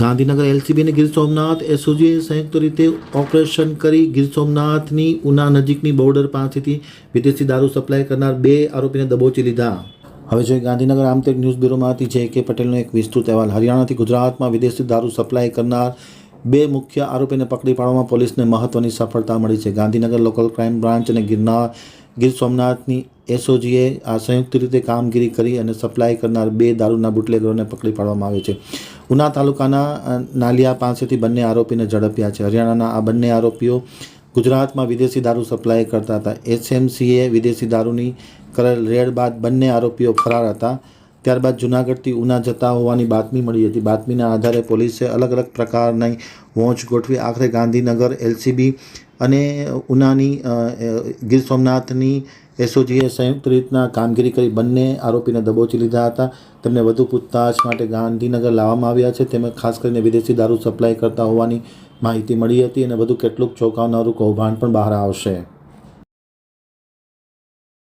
Gandhinagar LCB અને ગીર સોમનાથ એસઓજીએ સંયુક્ત રીતે ઓપરેશન કરી ગીર સોમનાથની ઉના નજીકની બોર્ડર પાસેથી વિદેશી દારૂ સપ્લાય કરનાર બે આરોપીને દબોચી લીધા. હવે જોઈએ ગાંધીનગર આમતેક ન્યૂઝ બ્યુરોમાંથી જે કે પટેલનો એક વિસ્તૃત અહેવાલ. હરિયાણાથી ગુજરાતમાં વિદેશી દારૂ સપ્લાય કરનાર બે મુખ્ય આરોપીને પકડી પાડવામાં પોલીસને મહત્વની સફળતા મળી છે. ગાંધીનગર લોકલ ક્રાઇમ બ્રાન્ચ અને ગિરનાર ગીર સોમનાથની એસઓજીએ આ સંયુક્ત રીતે કામગીરી કરી અને સપ્લાય કરનાર બે દારૂના બુટલેગરોને પકડી પાડવામાં આવે છે. ઉના તાલુકાના નાલિયા પાસેથી બંને આરોપીને ઝડપ્યા છે. હરિયાણાના આ બંને આરોપીઓ ગુજરાતમાં વિદેશી દારૂ સપ્લાય કરતા હતા. એસએમસીએ વિદેશી દારૂની કરેલ રેડ બાદ બંને આરોપીઓ ફરાર હતા. ત્યારબાદ જૂનાગઢથી ઉના જતા હોવાની બાતમી મળી હતી. બાતમીના આધારે પોલીસે અલગ અલગ પ્રકારની વોંચ ગોઠવી આખરે ગાંધીનગર, એલસીબી અને ઉનાની ગીર સોમનાથની એસઓજીએ સંયુક્ત રીતના કામગીરી કરી. બંને આરોપીને દબોચી લીધા હતા. તેમને વધુ પૂછતાછ માટે ગાંધીનગર લાવવામાં આવ્યા છે. તેમણે ખાસ કરીને વિદેશી દારૂ સપ્લાય કરતા હોવાની માહિતી મળી હતી અને વધુ કેટલુંક ચોંકાવનારું કૌભાંડ પણ બહાર આવશે.